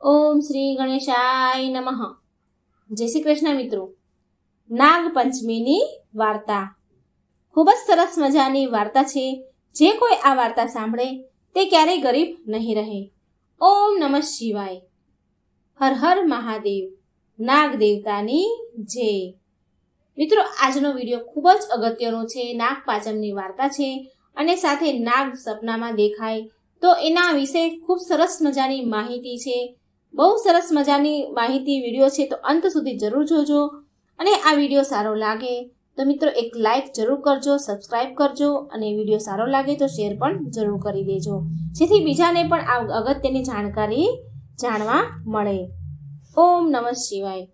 ઓમ શ્રી ગણેશાય નમઃ. જય શ્રી કૃષ્ણ મિત્રો. નાગપંચમીની વાર્તા. ખૂબ જ સરસ મજાની વાર્તા છે. જે કોઈ આ વાર્તા સાંભળે, તે ક્યારેય ગરીબ નહીં રહે. ઓમ નમઃ શિવાય. હર હર મહાદેવ. નાગ દેવતાની જય. મિત્રો, આજનો વીડિયો ખૂબ જ અગત્યનો છે. નાગ પાંચમની વાર્તા છે અને સાથે નાગ સપનામાં દેખાય તો એના વિશે ખૂબ સરસ મજાની માહિતી છે. બહુ સરસ મજાની માહિતી, વીડિયો છે, તો અંત સુધી જરૂર જોજો. અને આ વીડિયો સારો લાગે તો મિત્રો એક લાઈક જરૂર કરજો સબસ્ક્રાઈબ કરજો અને વીડિયો સારો લાગે તો શેર પણ જરૂર કરી દેજો. જેથી બીજાને પણ આ અગત્યની જાણકારી જાણવા મળે. ઓમ નમઃ શિવાય.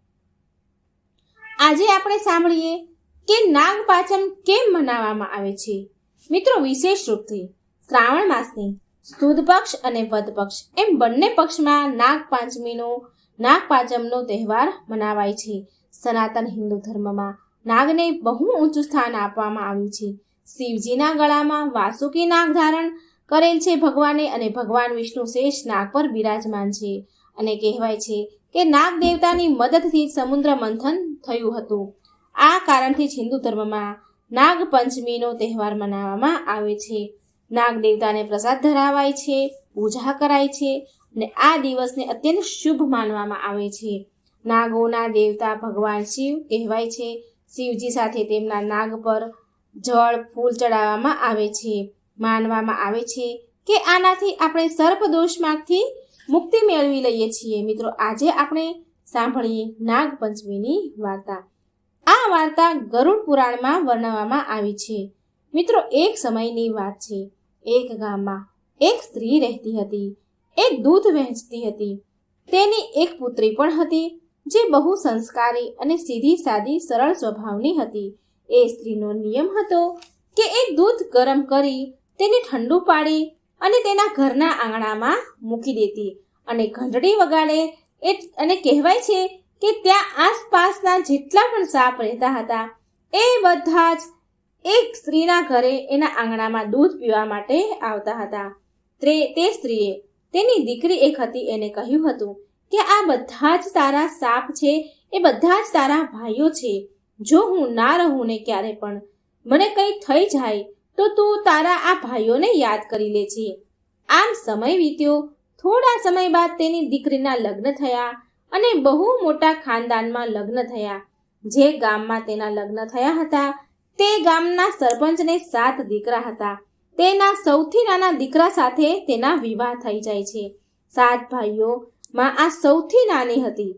આજે આપણે સાંભળીએ કે નાગ પાંચમ કેમ મનાવવામાં આવે છે? મિત્રો વિશેષ રૂપથી શ્રાવણ માસની સુદ પક્ષ અને વદ પક્ષ એમ બંને પક્ષમાં નાગ પાંચમીનો નાગ પાંચમનો તહેવાર મનાવાય છે. સનાતન હિન્દુ ધર્મમાં નાગને બહુ ઊંચું સ્થાન આપવામાં આવ્યું છે. શિવજીના ગળામાં વાસુકી નાગ ધારણ કરેલ છે ભગવાને અને ભગવાન વિષ્ણુ શેષ નાગ પર બિરાજમાન છે. અને કહેવાય છે કે નાગ દેવતાની મદદથી સમુદ્ર મંથન થયું હતું. આ કારણથી જ હિન્દુ ધર્મમાં નાગ પંચમીનો તહેવાર મનાવવામાં આવે છે. નાગ દેવતાને પ્રસાદ ધરાવાય છે, પૂજા કરાય છે અને આ દિવસને અત્યંત શુભ માનવામાં આવે છે. નાગોના દેવતા ભગવાન શિવ કહેવાય છે. શિવજી સાથે તેમના નાગ પર જળ, ફૂલ ચડાવવામાં આવે છે. માનવામાં આવે છે કે આનાથી આપણે સર્પ દોષમાંથી મુક્તિ મેળવી લઈએ છીએ. મિત્રો, આજે આપણે સાંભળીએ નાગપંચમીની વાર્તા. આ વાર્તા ગરુડ પુરાણમાં વર્ણવવામાં આવી છે. મિત્રો, એક સમયની વાત છે. એક ગામમાં એક સ્ત્રી રહેતી હતી, એક દૂધ વહેંચતી હતી. તેની એક પુત્રી પણ હતી, જે બહુ સંસ્કારી અને સીધી સાદી સરળ સ્વભાવની હતી. એ સ્ત્રીનો નિયમ હતો કે એ દૂધ ગરમ કરી તેને ઠંડુ પાડી અને તેના ઘરના આંગણામાં મૂકી દેતી અને ઘંટડી વગાડે એ અને કહેવાય છે કે ત્યાં આસપાસના જેટલા પણ સાપ રહેતા હતા, એ બધા જ એક સ્ત્રીના ઘરે એના આંગણામાં દૂધ પીવા માટે આવતા હતા. તે તે સ્ત્રીએ, તેની દીકરી એક હતી એને કહ્યું હતું કે આ બધા જ તારા સાપ છે, એ બધા જ તારા ભાઈઓ છે. જો હું ના રહું ને ક્યારે પણ, મને કંઈ થઈ જાય તો તું તારા આ ભાઈઓને યાદ કરી લે છે આમ સમય વીત્યો. થોડા સમય બાદ તેની દીકરીના લગ્ન થયા અને બહુ મોટા ખાનદાનમાં લગ્ન થયા. જે ગામમાં તેના લગ્ન થયા હતા તે ગામના સરપંચને સાત દીકરા હતા. તેના સૌથી નાના દીકરા સાથે તેના વિવાહ થઈ જાય છે. સાત ભાઈઓમાં આ સૌથી નાની હતી.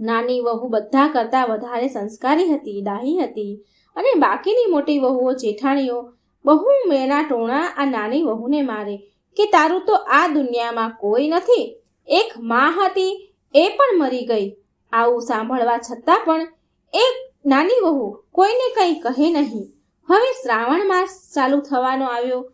નાની વહુ બધા કરતાં વધારે સંસ્કારી હતી, ડાહી હતી અને બાકીની મોટી વહુઓ જેઠાણીઓ બહુ મેના ટોણા આ નાની વહુને મારે કે તારું તો આ દુનિયામાં કોઈ નથી. એક માં હતી, એ પણ મરી ગઈ. આવું સાંભળવા છતાં પણ એક નાની વહુ કોઈને કંઈ કહે નહીં. હવે શ્રાવણ માસ ચાલુ થવાનો આવ્યો.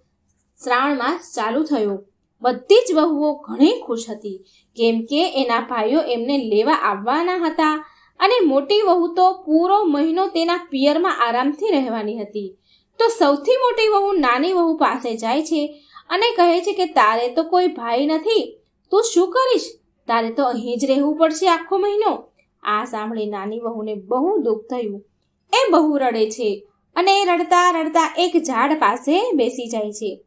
શ્રાવણ માસ ચાલુ થયો. બધી જ વહુઓ ઘણી ખુશ હતી. કેમ કે એના ભાઈઓ એમને લેવા આવવાના હતા અને મોટી વહુ તો પૂરો મહિનો તેના પિયરમાં આરામથી રહેવાની હતી. તો સૌથી મોટી વહુ નાની વહુ પાસે જાય છે અને કહે છે કે, તારે તો કોઈ ભાઈ નથી. તું શું કરીશ? તારે તો અહીં જ રહેવું પડશે આખો મહિનો. આ સાંભળી નાની વહુને બહુ દુઃખ થયું. એ બહુ રડે છે અને એ રડતા રડતા એક ઝાડ પાસે બેસી જાય છે.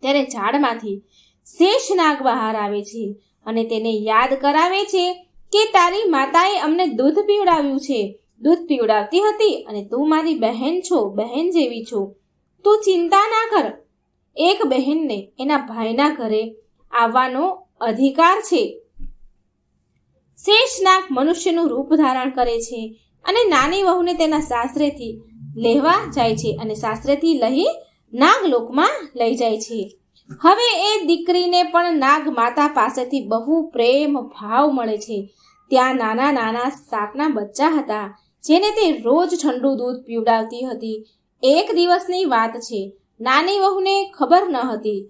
ત્યારે ઝાડમાંથી શેષનાગ બહાર આવે છે અને તેને યાદ કરાવે છે કે તારી માતાએ અમને દૂધ પીવડાવ્યું છે. દૂધ પીવડાવતી હતી અને તું મારી બહેન છો, બહેન જેવી છો. તું ચિંતા ના કર. એક બહેનને એના ભાઈના ઘરે આવવાનો અધિકાર છે. શેષનાગ મનુષ્યનું રૂપ ધારણ કરે છે અને નાની વહુને તેના સાસરેથી લેવા જાય છે અને સાસરેથી લઈ નાગલોકમાં લઈ જાય છે. હવે એ દીકરીને પણ નાગ માતા પાસેથી બહુ પ્રેમ ભાવ મળે છે. ત્યાં નાના નાના સાપના બચ્ચા હતા, જેને તે રોજ ઠંડુ દૂધ પીવડાવતી હતી. એક દિવસની વાત છે, નાની વહુને ખબર ન હતી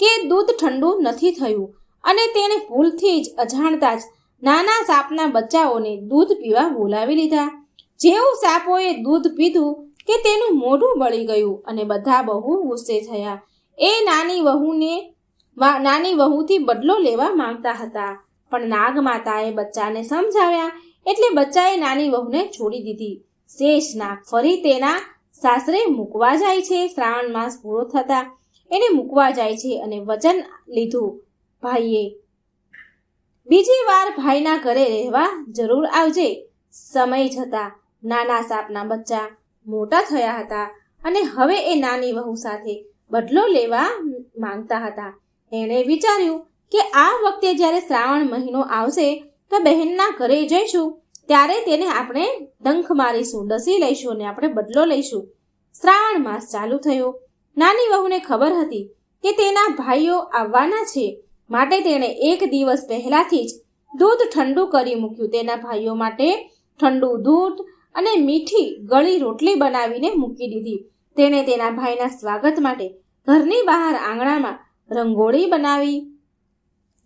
કે દૂધ ઠંડુ નથી થયું અને તેણે ભૂલથી જ અજાણતા જ નાના સાપના બચ્ચાઓને દૂધ પીવા બોલાવી લીધા. જેવું સાપોએ દૂધ પીધું કે તેનું મોઢું બળી ગયું અને બધા બહુ ગુસ્સે થયા. એ નાની વહુને નાની વહુથી બદલો લેવા માંગતા હતા. પણ નાગ માતાએ બચ્ચાને સમજાવ્યા એટલે બચ્ચાએ નાની વહુને છોડી દીધી. શેષ નાગ ફરી તેના સાસરે મૂકવા જાય છે. શ્રાવણ માસ પૂરો થતા એને મૂકવા જાય છે અને વચન લીધું. ભાઈએ, બીજી વાર ભાઈના ઘરે રહેવા જરૂર આવજે. સમય જતા નાના સાપના બચ્ચા મોટા થયા હતા અને હવે એ નાની વહુ સાથે બદલો લેવા માંગતા હતા. એણે વિચાર્યું કે આ વખતે જ્યારે શ્રાવણ મહિનો આવશે તો બહેનના ઘરે જઈશું, ત્યારે તેને આપણે ડંખ મારીશું, ડસી લઈશું અને આપણે બદલો લઈશું. શ્રાવણ માસ ચાલુ થયો. નાની વહુને ખબર હતી કે તેના ભાઈઓ આવવાના છે. માટે તેણે એક દિવસ પહેલાથી જ દૂધ ઠંડુ કરી મૂક્યું. તેના ભાઈઓ માટે ઠંડુ દૂધ અને મીઠી ગળી રોટલી બનાવીને મૂકી દીધી. તેણે તેના ભાઈના સ્વાગત માટે ઘરની બહાર આંગણામાં રંગોળી બનાવી.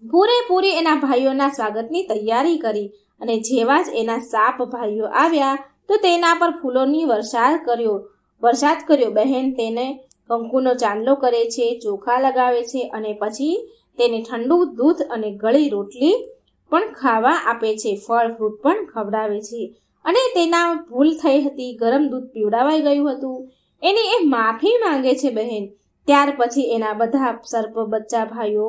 પૂરેપૂરી એના ભાઈઓના સ્વાગતની તૈયારી કરી અને જેવા જ એના સાપ ભાઈઓ આવ્યા તો તેના પર ફૂલોની વરસાદ કર્યો. વરસાદ કર્યો. બહેન તેને કંકુનો ચાંદલો કરે છે, ચોખા લગાવે છે અને પછી તેને ઠંડુ દૂધ અને ગળી રોટલી પણ ખાવા આપે છે. ફળ, ફ્રૂટ પણ ખવડાવે છે. અને તેના ભૂલ થઈ હતી, ગરમ દૂધ પીવડાવાઈ ગયું હતું. એની એ માફી માંગે છે બહેન. ત્યાર પછી એના બધા સર્પ બચ્ચા ભાઈઓ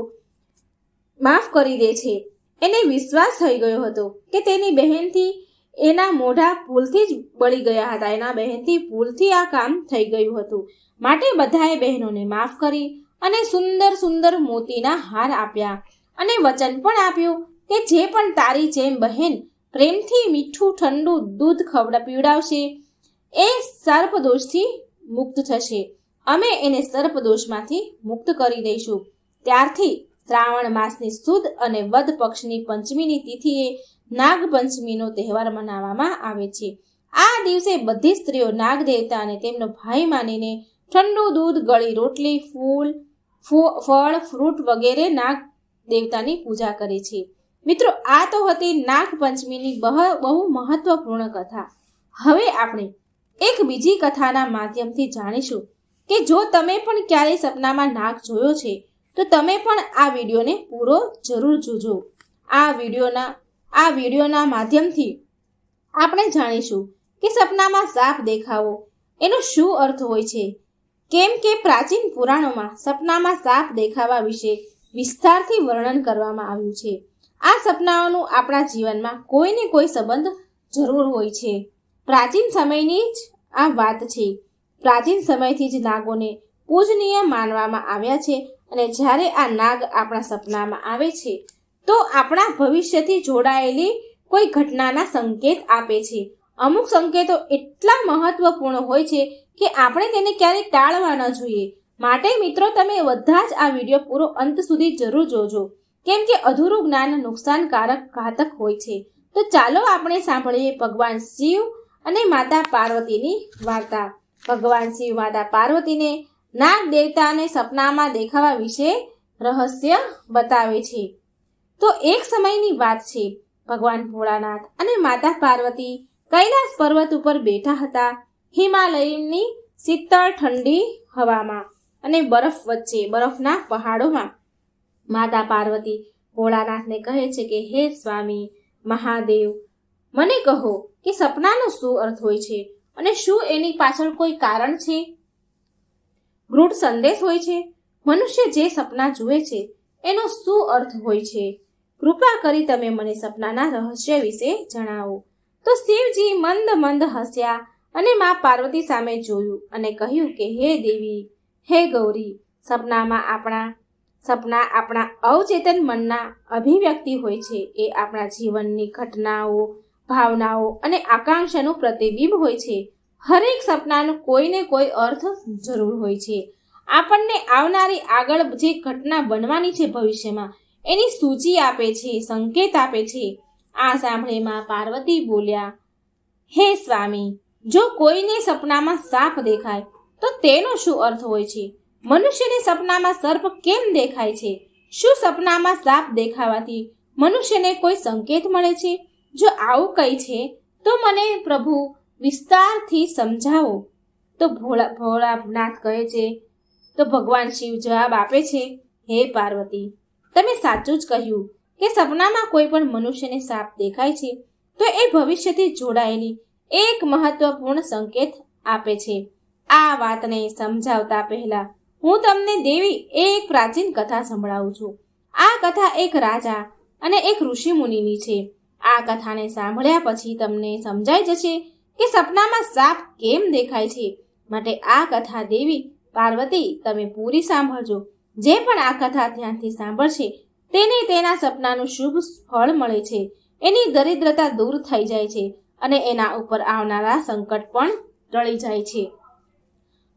માફ કરી દે છે. એને વિશ્વાસ થઈ ગયો હતો કે તેની બહેનથી એના મોઢા ભૂલથી જ બળી ગયા હતા. એના બહેનથી ભૂલથી આ કામ થઈ ગયું હતું. માટે બધાએ બહેનોને માફ કરી અને સુંદર સુંદર મોતીના હાર આપ્યા અને વચન પણ આપ્યું કે જે પણ તારી જેમ બહેન પ્રેમથી મીઠું, ઠંડુ દૂધ ખવડા પીવડાવશે. એ સર્પદોષથી મુક્ત થશે. અમે એને સર્પદોષમાંથી મુક્ત કરી દઈશું. ત્યારથી શ્રાવણ માસની સુદ અને વદ પક્ષની પંચમીની તિથિએ નાગપંચમીનો તહેવાર મનાવવામાં આવે છે. આ દિવસે બધી સ્ત્રીઓ નાગ દેવતા અને તેમનો ભાઈ માનીને ઠંડુ દૂધ, ગળી રોટલી, ફૂલ ફળ, ફ્રૂટ વગેરે નાગ દેવતાની પૂજા કરે છે. મિત્રો, આ તો હતી નાગપંચમીની બહુ મહત્વપૂર્ણ કથા. હવે આપણે એક બીજી કથાના માધ્યમથી જાણીશું કે જો તમે પણ ક્યારેય સપનામાં નાગ જોયો છે, તો તમે પણ આ વિડીયોને પૂરો જરૂર જોજો. આ વિડીયોના આ વિડીયોના માધ્યમથી આપણે જાણીશું કે સપનામાં સાપ દેખાવો, એનો શું અર્થ હોય છે? કેમ કે પ્રાચીન પુરાણોમાં સપનામાં સાપ દેખાવા વિશે વિસ્તારથી વર્ણન કરવામાં આવ્યું છે. આ સપનાઓનું આપણા જીવનમાં કોઈને કોઈ સંબંધ જરૂર હોય છે. પ્રાચીન સમયની જ આ વાત છે. પ્રાચીન સમયથી જ નાગોને પૂજનીય માનવામાં આવ્યા છે અને જ્યારે આ નાગ આપણા સપનામાં આવે છે, તો આપણા ભવિષ્યથી જોડાયેલી કોઈ ઘટનાના સંકેત આપે છે. અમુક સંકેતો એટલા મહત્વપૂર્ણ હોય છે કે આપણે તેને ક્યારેય ટાળવા ન જોઈએ. માટે મિત્રો, તમે બધા જ આ વીડિયો પૂરો અંત સુધી જરૂર જોજો. કેમ કે અધૂરું જ્ઞાન નુકસાનકારક ઘાતક હોય છે. તો ચાલો આપણે સાંભળીએ ભગવાન શિવ અને માતા પાર્વતીની વાર્તા. ભગવાન શિવ, માતા પાર્વતીને નાગ દેવતાને સપનામાં દેખાવા વિશે રહસ્ય બતાવે છે. તો એક સમયની વાત છે. ભગવાન ભોળાનાથ અને માતા પાર્વતી કૈલાસ પર્વત ઉપર બેઠા હતા હિમાલયની શીતળ ઠંડી હવામાં અને બરફ વચ્ચે, બરફના પહાડોમાં. માતા પાર્વતી ભોળાનાથને કહે છે કે, હે સ્વામી, મહાદેવ, મને કહો કે સપનાનો શું અર્થ હોય છે અને શું એની પાછળ કોઈ કારણ છે? ગૃઢ સંદેશ હોય છે? મનુષ્ય જે સપના જુએ છે, એનો શું અર્થ હોય છે? કૃપા કરી તમે મને સપનાના રહસ્ય વિશે જણાવો. તો શિવજી મંદ મંદ હસ્યા અને મા પાર્વતી સામે જોયું અને કહ્યું કે, હે દેવી, હે ગૌરી, સપનામાં આપણા સપના આપણા અવચેતન મનના અભિવ્યક્તિ હોય છે. એ આપણા જીવનની ઘટનાઓ, ભાવનાઓ અને આકાંક્ષાનું પ્રતિબિંબ હોય છે. હરેક સપનાનો કોઈને કોઈ અર્થ જરૂર હોય છે. આપણને આવનારી આગળ જે ઘટના બનવાની છે ભવિષ્યમાં, એની સૂચિ આપે છે, સંકેત આપે છે. આ સાંભળેમાં પાર્વતી બોલ્યા, હે સ્વામી, જો કોઈને સપનામાં સાપ દેખાય, તો તેનો શું અર્થ હોય છે? મનુષ્યને સપનામાં સર્પ કેમ દેખાય છે? શું સપનામાં સાપ દેખાવાથી મનુષ્યને કોઈ સંકેત મળે છે? જો આવું કંઈ છે, તો મને પ્રભુ વિસ્તારથી સમજાવો. તો ભોળા, ભોળાનાથ કહે છે, તો ભગવાન શિવ જવાબ આપે છે, હે પાર્વતી, તમે સાચું જ કહ્યું કે સપનામાં કોઈ પણ મનુષ્યને સાપ દેખાય છે, તો એ ભવિષ્યથી જોડાયેલી એક મહત્વપૂર્ણ સંકેત આપે છે. આ વાતને સમજાવતા પહેલા હું તમને દેવી એ એક પ્રાચીન કથા સંભળાવું છું. આ કથા એક રાજા અને એક ઋષિ મુનિની છે. આ કથાને સાંભળ્યા પછી તમને સમજાઈ જશે કે સપનામાં સાપ કેમ દેખાય છે. માટે આ કથા દેવી પાર્વતી તમે પૂરી સાંભળજો. જે પણ આ કથા ધ્યાનથી સાંભળશે તેને તેના સપનાનું શુભ ફળ મળે છે. એની દરિદ્રતા દૂર થઈ જાય છે અને એના ઉપર આવનારા સંકટ પણ ટળી જાય છે.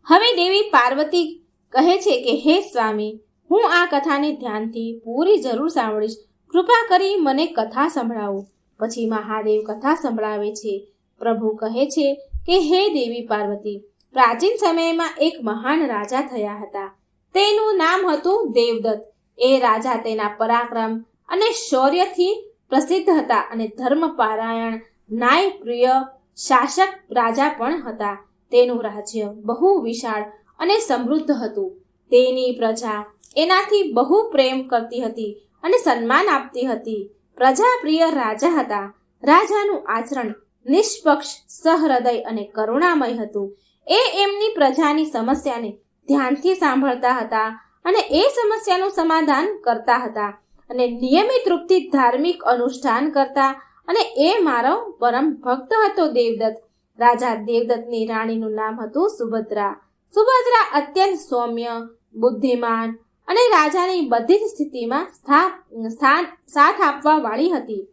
હવે દેવી પાર્વતી કહે છે કે, હે સ્વામી, હું આ કથાને ધ્યાનથી પૂરી જરૂર સાંભળીશ. કૃપા કરી મને કથા સંભળાવો. પછી મહાદેવ કથા સંભળાવે છે. પ્રભુ કહે છે કે, હે દેવી પાર્વતી, પ્રાચીન સમયમાં એક મહાન રાજા થયા હતા. તેનું નામ હતું દેવદત્ત. એ રાજા તેના પરાક્રમ અને શૌર્યથી પ્રસિદ્ધ હતા અને ધર્મપારાયણ, ન્યાયપ્રિય શાસક રાજા પણ હતા. તેનું રાજ્ય બહુ વિશાળ અને સમૃદ્ધ હતું. તેની પ્રજા એનાથી બહુ પ્રેમ કરતી હતી અને સન્માન આપતી હતી. પ્રજાપ્રિય રાજા હતા. રાજાનું આચરણ નિષ્પક્ષ, સહૃદય અને કરુણામય હતું. એ એમની પ્રજાની સમસ્યાને ધ્યાનથી સાંભળતા હતા અને એ સમસ્યાનું સમાધાન કરતા હતા અને નિયમિત રૂપથી ધાર્મિક અનુષ્ઠાન કરતા અને એ મારો પરમ ભક્ત હતો દેવદત્ત. રાજા દેવદત્તની રાણીનું નામ હતું સુભદ્રા. સુભદ્રા અત્યંત સૌમ્ય, બુદ્ધિમાન અને રાજાની બધી જ સ્થિતિમાં સ્થા- સ્થાન, સાથ આપવા વાળી હતી.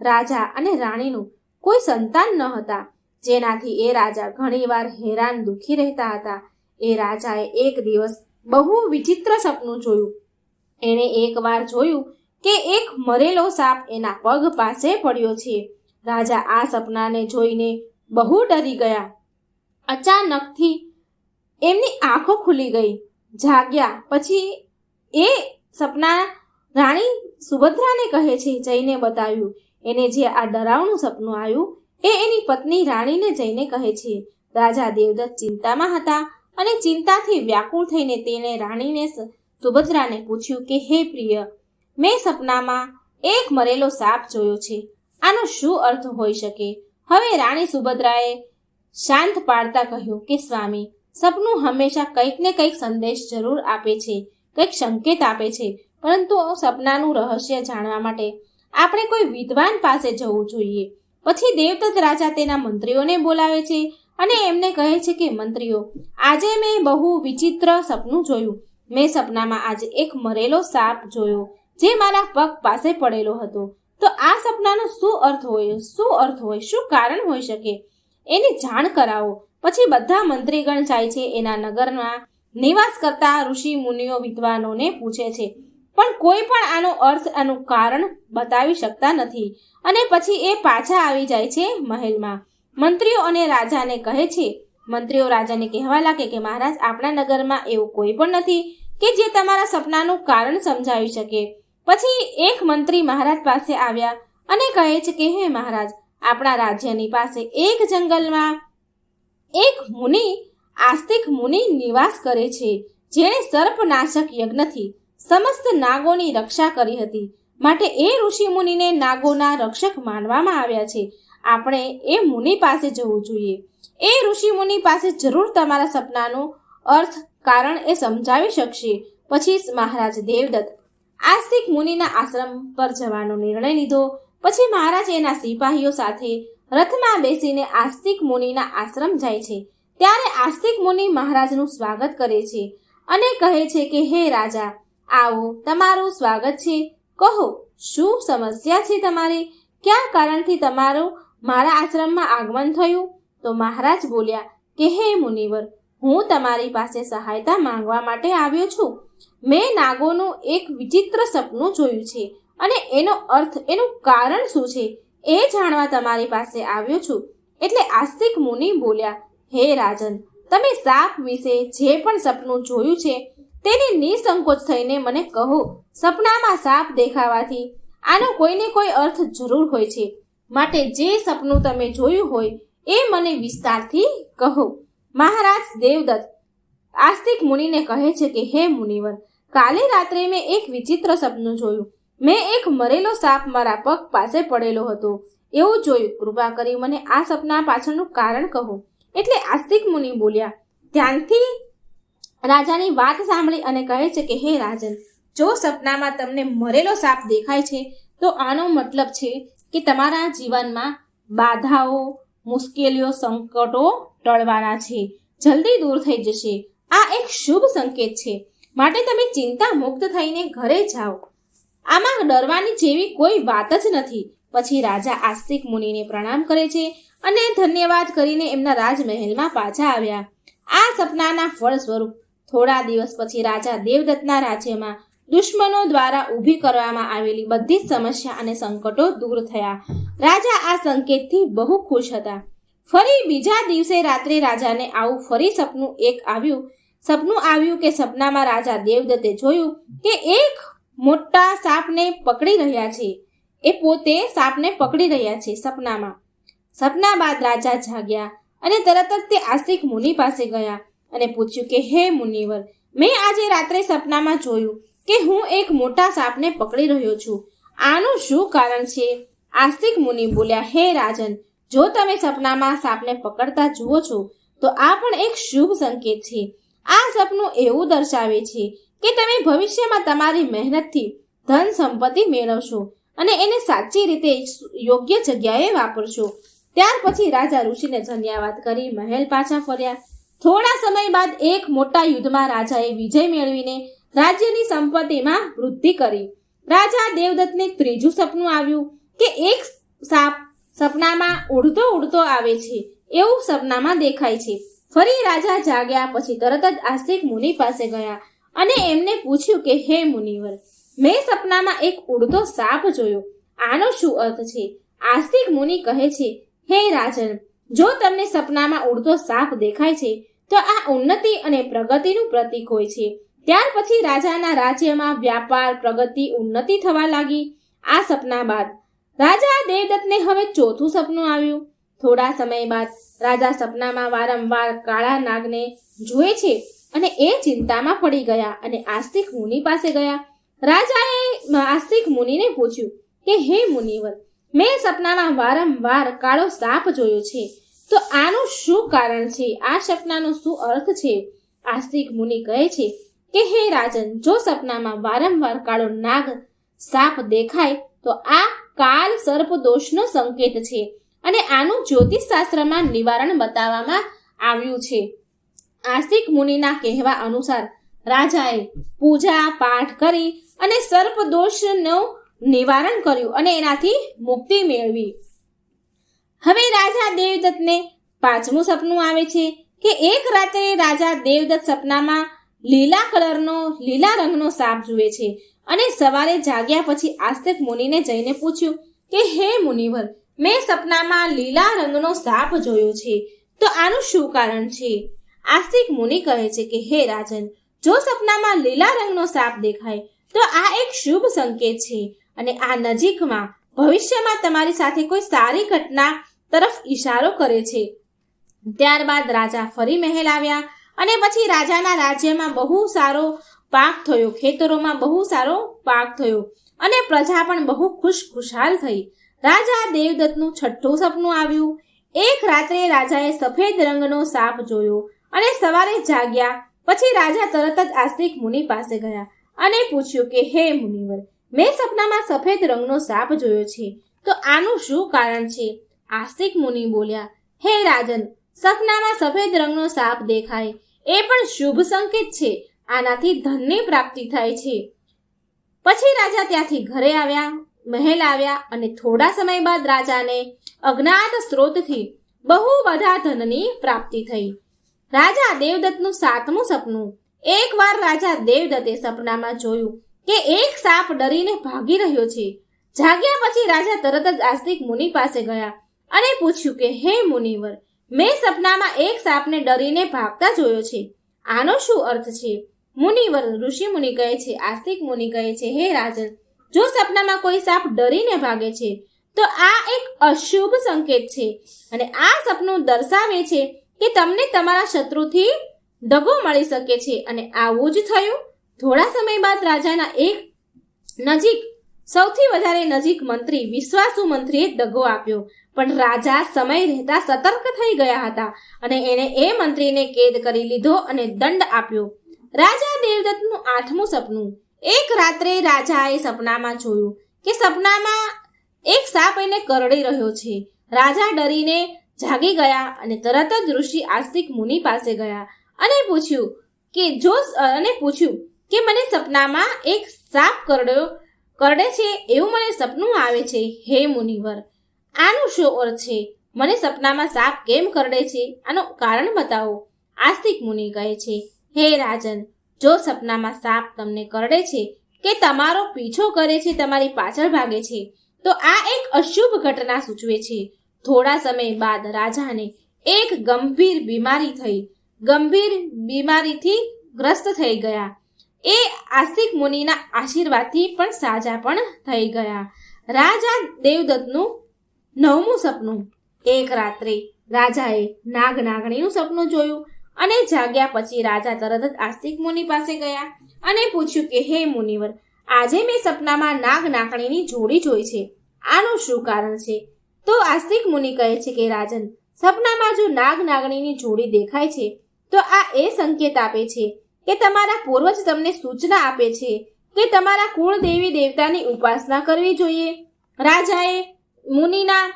રાજા અને રાણીનું કોઈ સંતાન ન હતા. જેનાથી એ રાજા ઘણીવાર હેરાન દુખી રહેતા હતા. એ રાજાએ એક દિવસ બહુ વિચિત્ર સપનું જોયું. એણે એકવાર જોયું કે એક મરેલો સાપ એના પગ પાસે પડ્યો છે. રાજા આ સપનાને જોઈને બહુ ડરી ગયા. અચાનકથી એમની આંખો ખુલી ગઈ. જાગ્યા. પછી એ સપના રાણી સુભદ્રાને કહે છે, જઈને બતાવ્યું. એને જે આ ડરાવણું સપનું આવ્યું, એ એની પત્ની રાણીને જઈને કહે છે. રાજા દેવદત્ત ચિંતામાં હતા અને ચિંતાથી વ્યાકુળ થઈને તેણે રાણીને સુભદ્રાને પૂછ્યું કે, હે પ્રિય, મેં સપનામાં એક મરેલો સાપ જોયો છે. આનો શું અર્થ હોઈ શકે? હવે રાણી સુભદ્રાએ શાંત પાડતા કહ્યું કે, સ્વામી સપનું હંમેશા કંઈક ને કંઈક સંદેશ જરૂર આપે છે, કંઈક સંકેત આપે છે, પરંતુ સપનાનું રહસ્ય જાણવા માટે આપણે કોઈ વિદ્વાન પાસે જવું જોઈએ. પછી દેવદત્ત રાજા તેના મંત્રીઓને બોલાવે છે અને એમને કહે છે કે, મંત્રીઓ, આજે મેં બહુ વિચિત્ર સપનું જોયું. મેં સપનામાં આજે એક મરેલો સાપ જોયો, જે મારા પગ પાસે પડેલો હતો. તો આ સપનાનો શું અર્થ હોય, શું અર્થ હોય, શું કારણ હોઈ શકે? એની જાણ કરાવો. પછી બધા મંત્રીગણ જાય છે એના નગરમાં નિવાસ કરતા ઋષિ મુનિઓ વિદ્વાનોને પૂછે છે, પણ કોઈ પણ આનો અર્થ આનું કારણ બતાવી શકતા નથી. અને પછી એ પાછા આવી જાય છે મહેલમાં. મંત્રીઓ અને રાજાને કહે છે, મંત્રીઓ રાજાને કહેવા લાગે કે મહારાજ, આપણા નગરમાં એવું કોઈ પણ નથી કે જે તમારા સપનાનું કારણ સમજાવી શકે. પછી એક મંત્રી મહારાજ પાસે આવ્યા અને કહે છે કે, હે મહારાજ, આપણા રાજ્યની પાસે એક જંગલમાં એક મુનિ આસ્તિક મુનિ નિવાસ કરે છે, જેણે સર્પનાશક યજ્ઞથી સમસ્ત નાગોની રક્ષા કરી હતી. માટે એ ઋષિ મુનિને નાગોના રક્ષક માનવામાં આવ્યા છે. આપણે એ મુનિ પાસે જવું જોઈએ. એ ઋષિ મુનિ પાસે જરૂર તમારા સપનાનો અર્થ કારણ એ સમજાવી શકશે. પછી મહારાજ દેવદત્ત આસ્તિક મુનિના આશ્રમ પર જવાનો નિર્ણય લીધો. પછી મહારાજ એના સિપાહીઓ સાથે રથમાં બેસીને આસ્તિક મુનિના આશ્રમ જાય છે. ત્યારે આસ્તિક મુનિ મહારાજનું સ્વાગત કરે છે અને કહે છે કે, હે રાજા, આવો, તમારું સ્વાગત છે. કહો, શું સમસ્યા છે તમારી? કયા કારણથી તમારું, મારા આશ્રમમાં આગમન થયું? તો મહારાજ બોલ્યા, કે હે મુનિવર, હું તમારી પાસે સહાયતા માંગવા માટે આવ્યો છું. મેં નાગોનું એક વિચિત્ર સપનું જોયું છે અને એનો અર્થ, એનું કારણ શું છે? એ જાણવા તમારી પાસે આવ્યો છું. એટલે આસ્તિક મુનિ બોલ્યા, હે રાજન, તમે સાપ વિશે જે પણ સપનું જોયું છે, તેને નિસંકોચ થઈને મને કહો. સપનામાં સાપ દેખાવાથી આનો કોઈને કોઈ અર્થ જરૂર હોય છે. માટે જે સપનું તમે જોયું હોય, એ મને વિસ્તારથી કહો. મહારાજ દેવદત્ત આસ્તિક મુનિને કહે છે કે, હે મુનિવર, કાલે રાત્રે મેં એક વિચિત્ર સપનું જોયું. મેં એક મરેલો સાપ મારા પગ પાસે પડેલો હતો. એવું જોયું. કૃપા કરી મને આ સપના પાછળનું કારણ કહો. એટલે આસ્તિક મુનિ બોલ્યા, ધ્યાનથી રાજાની વાત સાંભળી અને કહે છે કે, હે રાજન, જો સપનામાં તમને મરેલો સાપ દેખાય છે, તો આનો મતલબ છે કે તમારા જીવનમાં બાધાઓ, મુશ્કેલીઓ, સંકટો ટળવાના છે. જલ્દી દૂર થઈ જશે. આ એક શુભ સંકેત છે. માટે તમે ચિંતા મુક્ત થઈને ઘરે જાઓ. આમાં ડરવાની જેવી કોઈ વાત જ નથી. પછી રાજા આસ્તિક મુનિને પ્રણામ કરે છે અને ધન્યવાદ કરીને એમના રાજમહેલમાં પાછા આવ્યા. આ સપનાના ફળ સ્વરૂપ થોડા દિવસ પછી રાજા દેવદત્તના રાજ્યમાં દુશ્મનો દ્વારા ઊભી કરવામાં આવેલી બધી જ સમસ્યા અને સંકટો દૂર થયા. રાજા આ સંકેતથી બહુ ખુશ હતા. ફરી બીજા દિવસે રાત્રે રાજાને આવું ફરી સપનું એક આવ્યું. સપનું આવ્યું કે સપનામાં રાજા દેવદત્તે જોયું કે એક મોટા સાપને પકડી રહ્યા છે. એ પોતે સાપને પકડી રહ્યા છે સપનામાં. સપના બાદ રાજા જાગ્યા અને તરત જ તે આસ્તિક મુનિ પાસે ગયા અને પૂછ્યું કે, હે મુનિવર, મેં આજે રાત્રે સપનામાં જોયું કે હું એક મોટા સાપને પકડી રહ્યો છું. આનું શું કારણ છે? આસ્તિક મુનિ બોલ્યા, હે રાજન, જો તમે સપનામાં સાપને પકડતા જુઓ છો, તો આ પણ એક શુભ સંકેત છે. આ સપનું એવું દર્શાવે છે કે તમે ભવિષ્યમાં તમારી મહેનતથી ધન સંપત્તિ મેળવશો અને એને સાચી રીતે યોગ્ય જગ્યાએ વાપરશો. ત્યાર પછી રાજા ઋષિને ધન્યવાદ કરી મહેલ પાછા ફર્યા. થોડા સમય બાદ એક મોટા યુદ્ધમાં રાજાએ વિજય મેળવીને રાજ્યની સંપત્તિમાં વૃદ્ધિ કરી. રાજા દેવદત્તને ત્રીજું સપનું આવ્યું કે એક સાપ સપનામાં ઉડતો ઉડતો આવે છે, એવું સપનામાં દેખાય છે. ફરી રાજા જાગ્યા પછી તરત જ આસ્તિક મુનિ પાસે ગયા. અને એમને પૂછ્યું કે, હે મુનિવર, મેં સપનામાં એક ઉડતો સાપ જોયો. આનો શું અર્થ છે? આસ્તિક મુનિ કહે છે, હે રાજન, જો તમને સપનામાં ઉડતો સાપ દેખાય છે, તો આ ઉન્નતિ અને પ્રગતિનું પ્રતીક હોય છે. ત્યાર પછી રાજાના રાજ્યમાં વ્યાપાર, પ્રગતિ, ઉન્નતિ થવા લાગી. આ સપના બાદ રાજા દેવદત્તને હવે ચોથું સપનું આવ્યું. થોડા સમય બાદ રાજા સપનામાં વારંવાર કાળા નાગને જુએ છે અને એ ચિંતામાં પડી ગયા અને આસ્તિક મુનિ પાસે ગયા. રાજાએ આસ્તિક મુનિને પૂછ્યું કે, હે મુનિવર, મેં સપનામાં વારંવાર કાળો સાપ જોયો છે. તો આનું શું કારણ છે? આ સપનાનો શું અર્થ છે? આસ્તિક મુનિ કહે છે કે, હે રાજન, જો સપનામાં વારંવાર કાળો નાગ સાપ દેખાય, તો આ કાલ સર્પ દોષનો સંકેત છે. અને આનું જ્યોતિષ શાસ્ત્રમાં નિવારણ બતાવવામાં આવ્યું છે. આસ્તિક મુનિના કહેવા અનુસાર, રાજાએ પૂજા, પાઠ કરી અને સર્પ દોષનું નિવારણ કર્યું અને એનાથી મુક્તિ મેળવી. હવે રાજા દેવદત્તને પાંચમું સપનું આવે છે કે એક રાત્રે રાજા દેવદત્ત સપનામાં લીલા કલરનો, લીલા રંગનો સાપ જુએ છે અને સવારે જાગ્યા પછી આસ્તિક મુનિને જઈને પૂછ્યું કે, હે મુનિવર મેં સપનામાં લીલા રંગનો સાપ જોયો છે. તો આનું શું કારણ છે? આસ્તિક મુનિ કહે છે કે, હે રાજન, જો સપનામાં લીલા રંગનો સાપ દેખાય, તો આ એક શુભ સંકેત છે અને આ નજીકમાં ભવિષ્યમાં તમારી સાથે કોઈ સારી ઘટના તરફ ઈશારો કરે છે. ત્યારબાદ રાજા ફરી મહેલ આવ્યા અને પછી રાજાના રાજ્યમાં બહુ સારો પાક થયો, ખેતરોમાં બહુ સારો પાક થયો અને પ્રજા પણ બહુ ખુશ ખુશાલ થઈ. રાજા દેવદત્તનું છઠ્ઠું સપનું આવ્યું. એક રાત્રે રાજાએ સફેદ રંગનો સાપ જોયો અને સવારે જાગ્યા. પછી રાજા તરત જ આસ્તિક મુનિ પાસે ગયા અને પૂછ્યું કે, હે મુનિવર, મેં સપનામાં સફેદ રંગનો સાપ જોયો છે. તો આનું શું કારણ છે? આસ્તિક મુનિ બોલ્યા, હે રાજન, સપનામાં સફેદ રંગનો સાપ દેખાય. એ પણ શુભ સંકેત છે. આનાથી ધનની પ્રાપ્તિ થાય છે. પછી રાજા ત્યાંથી ઘરે આવ્યા. મહેલ આવ્યા અને થોડા સમય બાદ રાજાને અજ્ઞાત સ્ત્રોતથી બહુ બધા ધનની પ્રાપ્તિ થઈ. રાજા દેવદત્તનું સાતમું સપનું એકવાર રાજા દેવદત્તે સપનામાં જોયું કે એક સાપ ડરીને ભાગી રહ્યો છે. જાગ્યા પછી રાજા તરત જ આસ્તિક મુનિ પાસે ગયા અને પૂછ્યું કે, હે મુનિવર, મેં સપનામાં એક સાપને ડરીને ભાગતા જોયો છે. આનો શું અર્થ છે? મુનિવર ઋષિ મુનિ કહે છે, આસ્તિક મુનિ કહે છે, હે રાજન જો સપનામાં કોઈ સાપ ડરીને ભાગે છે, તો આ એક અશુભ સંકેત છે. અને આ સપનું દર્શાવે છે કે તમને તમારા શત્રુથી દગો મળી શકે છે. અને આવું જ થયું. થોડા સમય બાદ રાજાના એક નજીક, સૌથી વધારે નજીક મંત્રી, વિશ્વાસુ મંત્રીએ દગો આપ્યો. પણ રાજા સમય રહેતા સતર્ક થઈ ગયા હતા અને એણે એ મંત્રીને કેદ કરી લીધો અને દંડ આપ્યો. રાજા દેવદત્તનું આઠમું સપનું એક રાત્રે રાજાએ સપનામાં જોયું કે સપનામાં એક સાપ એને કરડી રહ્યો છે. રાજા ડરીને જાગી ગયા અને તરત જ ઋષિ આસ્તિક મુનિ પાસે ગયા અને પૂછ્યું કે જો અને પૂછ્યું કે મને સપનામાં એક સાપ કરડ્યો, કરડે છે એવું મને સપનું આવે છે. હે મુનિવર, આનું શું અર્થ છે? મને સપનામાં સાપ કેમ કરડે છે? આનું કારણ બતાવો. આસ્તિક મુનિ કહે છે, હે રાજન જો સપનામાં સાપ તમને કરડે છે કે તમારો પીછો કરે છે, તમારી પાછળ ભાગે છે, તો આ એક અશુભ ઘટના સૂચવે છે. થોડા સમય બાદ રાજાને એક ગંભીર બીમારી થઈ. ગંભીર બીમારીથી ગ્રસ્ત થઈ ગયા. એ આસ્તિક મુનિના આશીર્વાદથી પણ સાજા પણ થઈ ગયા. રાજા દેવદત્તનું નવમું સપનું. એક રાત્રે રાજાએ નાગ નાગણીનું સપનું જોયું. અને જાગ્યા પછી રાજા તરત જ આસ્તિક મુનિ પાસે ગયા અને પૂછ્યું કે, હે મુનિવર, આજે મેં સપનામાં નાગ નાગણીની જોડી જોઈ છે. આનું શું કારણ છે? તો આસ્તિક મુનિ કહે છે કે, રાજન, સપનામાં જો નાગ નાગણીની જોડી દેખાય છે, તો આ એ સંકેત આપે છે કે તમારા પૂર્વજ તમને સૂચના આપે છે કે તમારા કુળ દેવી દેવતાની ઉપાસના કરવી જોઈએ. રાજાએ મુનિના,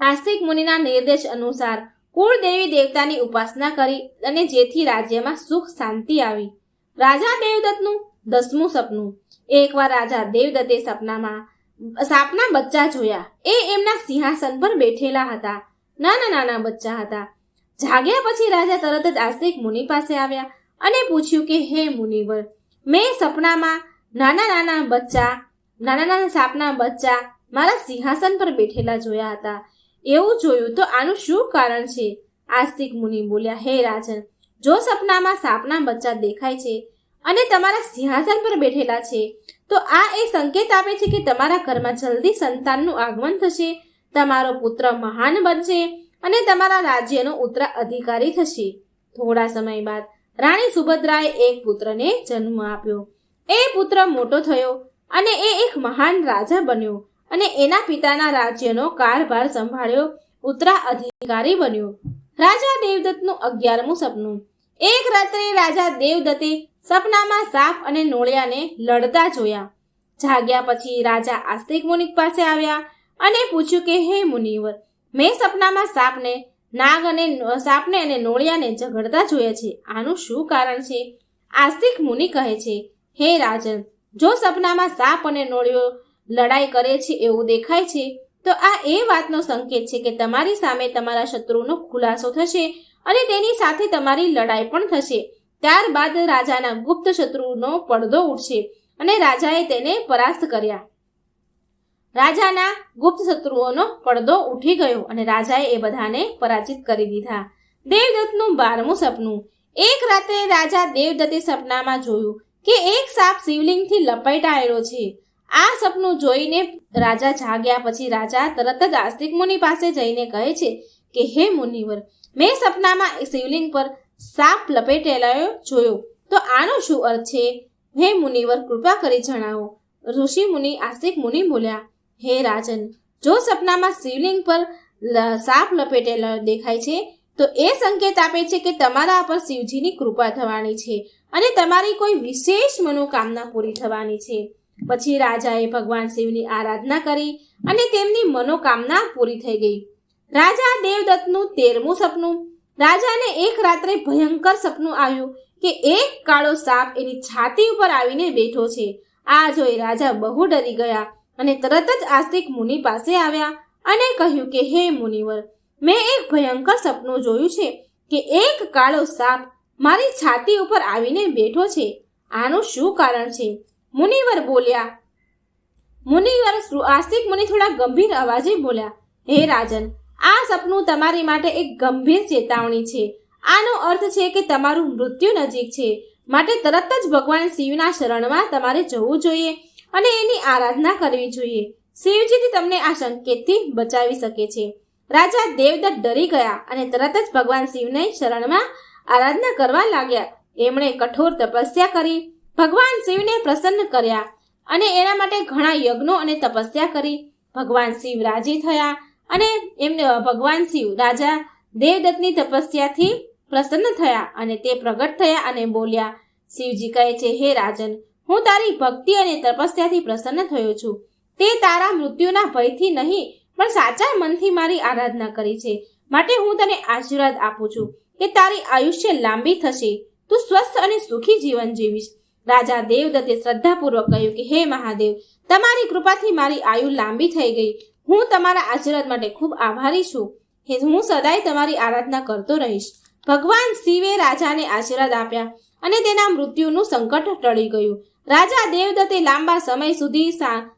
આસ્તિક મુનિના નિર્દેશ અનુસાર કુળ દેવી દેવતાની ઉપાસના કરી અને જેથી રાજ્યમાં સુખ શાંતિ આવી. રાજા દેવદત્તનું દસમું સપનું. એકવાર રાજા દેવદત્તે સપનામાં, સાપના બચ્ચા જોયા. એ એમના સિંહાસન પર બેઠેલા હતા. નાના નાના બચ્ચા હતા. જાગ્યા પછી રાજા તરત જ આસ્તિક મુનિ પાસે આવ્યા અને પૂછ્યું કે, હે મુનિવર, મેં સપનામાં નાના નાના બચ્ચા, નાના નાના સાપના બચ્ચા મારા સિંહાસન પર બેઠેલા જોયા હતા. એવું જોયું તો આનું શું કારણ છે? આસ્તિક મુનિ બોલ્યા, હે રાજન, જો સપનામાં સાપના બચ્ચા દેખાય છે અને તમારા સિંહાસન પર બેઠેલા છે, તો આ એ સંકેત આપે છે કે તમારા ઘરમાં જલ્દી સંતાનનું આગમન થશે, તમારો પુત્ર મહાન બનશે અને તમારા રાજ્યનો ઉત્તરાધિકારી થશે. થોડા સમય બાદ રાણી સુભદ્રાએ એક પુત્રને જન્મ આપ્યો. એ પુત્ર મોટો થયો અને એ એક મહાન રાજા બન્યો. અને એના પિતાના રાજ્યનો કારભાર સંભાળ્યો. ઉત્તરાધિકારી બન્યો. રાજા દેવદત્તનું અગિયારમું સપનું. એક રાત્રે રાજા દેવદત્તે સપનામાં સાપ અને નોળિયાને લડતા જોયા. જાગ્યા પછી રાજા આસ્તિક મુનિક પાસે આવ્યા અને પૂછ્યું કે, હે મુનિવર, મેં સપનામાં સાપને, નાગ અને સાપને અને નોળિયાને ઝઘડતા જોયા છે. આનું શું કારણ છે? આસ્તિક મુનિ કહે છે, હે રાજન, જો સપનામાં સાપ અને નોળિયો લડાઈ કરે છે એવું દેખાય છે, તો આ એ વાતનો સંકેત છે કે તમારી સામે તમારા શત્રુનો ખુલાસો થશે અને તેની સાથે તમારી લડાઈ પણ થશે. ત્યારબાદ રાજાના ગુપ્ત શત્રુનો પડદો ઉઠશે અને રાજાએ તેને પરાસ્ત કર્યા. રાજાના ગુપ્ત શત્રુઓનો પડદો ઉઠી ગયો અને રાજાએ એ બધાને પરાજિત કરી દીધા. દેવદત્તનું બારમું સપનું. એક રાતે રાજા દેવદત્તે સપનામાં જોયું કે એક સાપ શિવલિંગથી લપેટાયેલો છે. આ સપનું જોઈને રાજા જાગ્યા પછી રાજા તરત જ આસ્તિક મુનિ પાસે જઈને કહે છે કે, હે મુનિવર, મેં સપનામાં શિવલિંગ પર સાપ લપેટેલો જોયો. તો આનો શું અર્થ છે? હે મુનિવર, કૃપા કરી જણાવો. ઋષિ મુનિ, આસ્તિક મુનિ બોલ્યા, હે રાજન, જો સપનામાં શિવલિંગ પર સાપ લપેટેલો દેખાય છે, તો એ સંકેત આપે છે કે તમારા પર શિવજીની કૃપા થવાની છે અને તમારી કોઈ વિશેષ મનોકામના પૂરી થવાની છે. પછી રાજાએ ભગવાન શિવની આરાધના કરી અને તેમની મનોકામના પૂરી થઈ ગઈ. રાજા દેવદત્તનું તેરમું સપનું, રાજાને એક રાત્રે ભયંકર સપનું આવ્યું કે એક કાળો સાપ એની છાતી ઉપર આવીને બેઠો છે. આ જોઈ રાજા બહુ ડરી ગયા અને તરત જ આસ્તિક મુનિ પાસે આવ્યા અને કહ્યું કે, હે મુનિવર, મેં એક ભયંકર સપનું જોયું છે કે એક કાળો સાપ મારી છાતી ઉપર આવીને બેઠો છે. આનું શું કારણ છે? મુનિવર બોલ્યા. મુનિવર આસ્તિક મુનિ થોડા ગંભીર અવાજે બોલ્યા, હે રાજન, આ સપનું તમારી માટે એક ગંભીર ચેતવણી છે. આનો અર્થ છે કે તમારું મૃત્યુ નજીક છે. માટે તરત જ ભગવાન શિવના શરણમાં તમારે જવું જોઈએ અને એની આરાધના કરવી જોઈએ. શિવજીથી તમને આ સંકેતથી બચાવી શકે છે. રાજા દેવદત્ત ડરી ગયા અને તરત જ ભગવાન શિવને શરણમાં આરાધના કરવા લાગ્યા. એમણે કઠોર તપસ્યા કરી. ભગવાન શિવને પ્રસન્ન કર્યા અને એના માટે ઘણા યજ્ઞો અને તપસ્યા કરી. ભગવાન શિવ રાજી થયા અને એમને ભગવાન શિવ રાજા દેવદત્તની તપસ્યાથી પ્રસન્ન થયા અને તે પ્રગટ થયા અને બોલ્યા, શિવજી કહે છે, હે રાજન, હું તારી ભક્તિ અને તપસ્યાથી પ્રસન્ન થયો છું. તે તારા મૃત્યુના ભયથી નહીં, પણ સાચા મનથી મારી આરાધના કરી છે. માટે હું તને આશીર્વાદ આપું છું કે તારી આયુષ્ય લાંબી થશે. તું સ્વસ્થ અને સુખી જીવન જીવીશ. રાજા દેવદત્તે શ્રદ્ધાપૂર્વક કહ્યું કે, હે મહાદેવ, તમારી કૃપાથી મારી આયુ લાંબી થઈ ગઈ. હું તમારા આશીર્વાદ માટે ખૂબ આભારી છું. હે સદાય તમારી આરાધના કરતો રહીશ. ભગવાન શિવે રાજાને આશીર્વાદ આપ્યા અને તેના મૃત્યુનું સંકટ ટળી ગયું. રાજા દેવદત્તે લાંબા સમય સુધી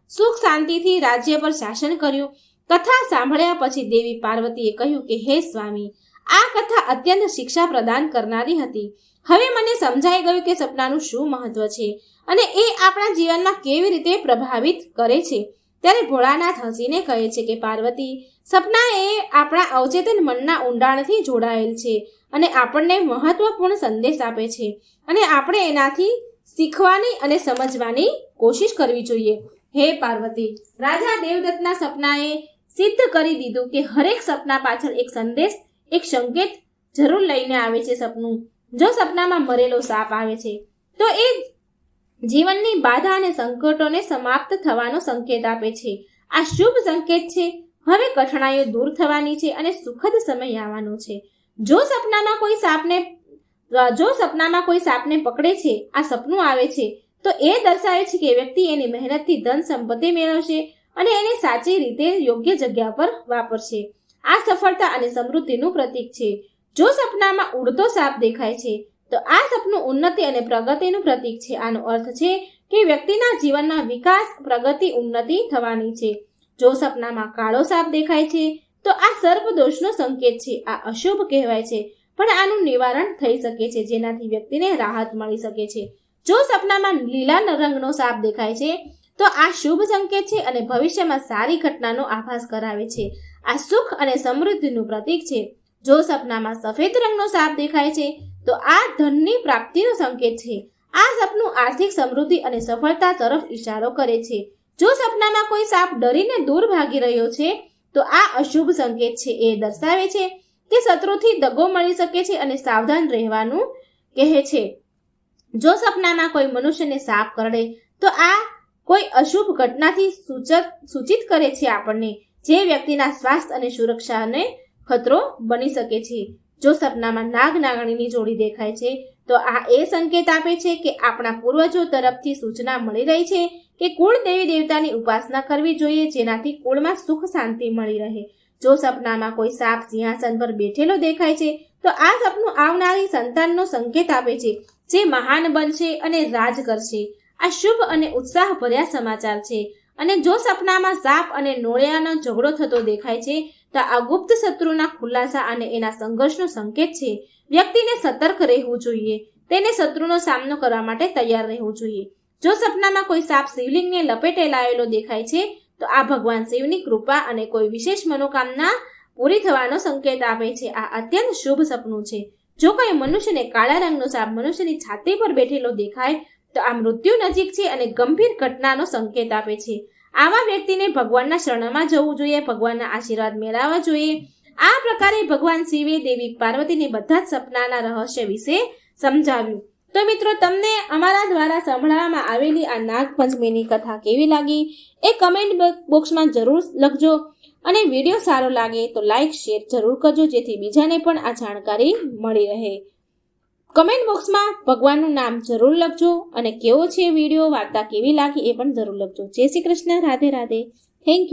સુખ શાંતિથી રાજ્ય પર શાસન કર્યું. કથા સાંભળ્યા પછી દેવી પાર્વતીએ કહ્યું કે, હે સ્વામી આ કથા અત્યંત શિક્ષા પ્રદાન કરનારી હતી. હવે મને સમજાઈ ગયું કે સપનાનું શું મહત્વ છે અને એ આપણા જીવનમાં કેવી રીતે પ્રભાવિત કરે છે. ત્યારે ભોળાનાથ હસીને કહે છે કે, પાર્વતી, સપના એ આપણા અવચેતન મનના ઊંડાણથી જોડાયેલ છે અને આપણને મહત્વપૂર્ણ સંદેશ આપે છે અને આપણે એનાથી શીખવાની અને સમજવાની કોશિશ કરવી જોઈએ. હે પાર્વતી, રાજા દેવદત્તના સપનાએ સિદ્ધ કરી દીધું કે, હરેક સપના પાછળ એક સંદેશ એક સંકેત જરૂર લઈને આવે છે સપનું. જો સપનામાં મરેલો સાપ આવે છે, તો એ જીવનની બાધા અને સંકટોને સમાપ્ત થવાનો સંકેત આપે છે. આ શુભ સંકેત છે. હવે કઠણાઈઓ દૂર થવાની છે અને સુખદ સમય આવવાનો છે. જો સપનામાં કોઈ સાપને, જો સપનામાં કોઈ સાપને પકડે છે, આ સપનું આવે છે, તો એ દર્શાવે છે કે વ્યક્તિ એની મહેનતથી ધન સંપત્તિ મેળવશે અને એને સાચી રીતે યોગ્ય જગ્યા પર વાપરશે. આ સફળતા અને સમૃદ્ધિનું પ્રતીક છે. જો સપનામાં ઉડતો સાપ દેખાય છે, તો આ સપનું ઉન્નતિ અને પ્રગતિનું પ્રતીક છે. આનો અર્થ છે કે વ્યક્તિના જીવનમાં વિકાસ, પ્રગતિ, ઉન્નતિ થવાની છે. જો સપનામાં કાળો સાપ દેખાય છે, તો આ સર્પદોષનો સંકેત છે. આ અશુભ કહેવાય છે, પણ આનું નિવારણ થઈ શકે છે, જેનાથી વ્યક્તિને રાહત મળી શકે છે. જો સપનામાં લીલા રંગનો સાપ દેખાય છે, તો આ શુભ સંકેત છે અને ભવિષ્યમાં સારી ઘટનાનો આભાસ કરાવે છે. આ સુખ અને સમૃદ્ધિનું પ્રતીક છે. જો સપનામાં સફેદ રંગનો સાપ દેખાય છે, તો આ ધનની પ્રાપ્તિનો સંકેત છે. આ સપનું આર્થિક સમૃદ્ધિ અને સફળતા તરફ ઇશારો કરે છે. જો સપનામાં કોઈ સાપ ડરીને દૂર ભાગી રહ્યો છે, તો આ અશુભ સંકેત છે. એ દર્શાવે છે કે શત્રુથી દગો મળી શકે છે અને સાવધાન રહેવાનું કહે છે. જો સપનામાં કોઈ મનુષ્યને સાપ કરડે, તો આ કોઈ અશુભ ઘટનાથી સૂચક સૂચિત કરે છે આપણને. જે વ્યક્તિના સ્વાસ્થ્ય અને સુરક્ષાને ખતરો બની શકે છે. જો સપનામાં નાગ નાગણીની જોડી દેખાય છે, તો આ એ સંકેત આપે છે કે આપણા પૂર્વજો તરફથી સૂચના મળી રહી છે કે કુળ દેવી દેવતાની ઉપાસના કરવી જોઈએ જેનાથી કુળમાં સુખ શાંતિ મળી રહે. જો સપનામાં કોઈ સાપ સિંહાસન પર બેઠેલો દેખાય છે, તો આ સપનું આવનારી સંતાનનો સંકેત આપે છે, જે મહાન બનશે અને રાજ કરશે. આ શુભ અને ઉત્સાહ ભર્યા સમાચાર છે. અને જો સપનામાં સાપ અને નોળિયાનો ઝઘડો થતો દેખાય છે, તો આ ગુપ્ત શત્રુના ખુલાસા અને એના સંઘર્ષનો સંકેત છે. વ્યક્તિને સતર્ક રહેવું જોઈએ. તેને શત્રુનો સામનો કરવા માટે તૈયાર રહેવું જોઈએ. જો સપનામાં કોઈ સાપ શિવલિંગને લપેટે લાવેલો દેખાય છે, તો આ ભગવાન શિવની કૃપા અને કોઈ વિશેષ મનોકામના પૂરી થવાનો સંકેત આપે છે. આ અત્યંત શુભ સપનું છે. જો કોઈ મનુષ્યને કાળા રંગનો સાપ મનુષ્યની છાતી પર બેઠેલો દેખાય તો આ મૃત્યુ નજીક છે અને ગંભીર ઘટનાનો સંકેત આપે છે. આવા વ્યક્તિને ભગવાનના શરણમાં જવું જોઈએ, ભગવાનના આશીર્વાદ મેળવવા જોઈએ. આ પ્રકારે ભગવાન શિવે દેવી પાર્વતીને બધા જ સપનાના રહસ્ય વિશે સમજાવ્યું. તો મિત્રો, તમને અમારા દ્વારા સંભળાવવામાં આવેલી આ નાગપંચમીની કથા કેવી લાગી? એ કમેન્ટ બોક્સમાં જરૂર લખજો અને વીડિયો સારો લાગે તો લાઈક શેર જરૂર કરજો જેથી બીજાને પણ આ જાણકારી મળી રહે. કમેન્ટ બોક્સમાં ભગવાનનું નામ જરૂર લખજો અને કેવો છે વીડિયો, વાર્તા કેવી લાગી એ પણ જરૂર લખજો. જય શ્રી કૃષ્ણ, રાધે રાધે. Thank you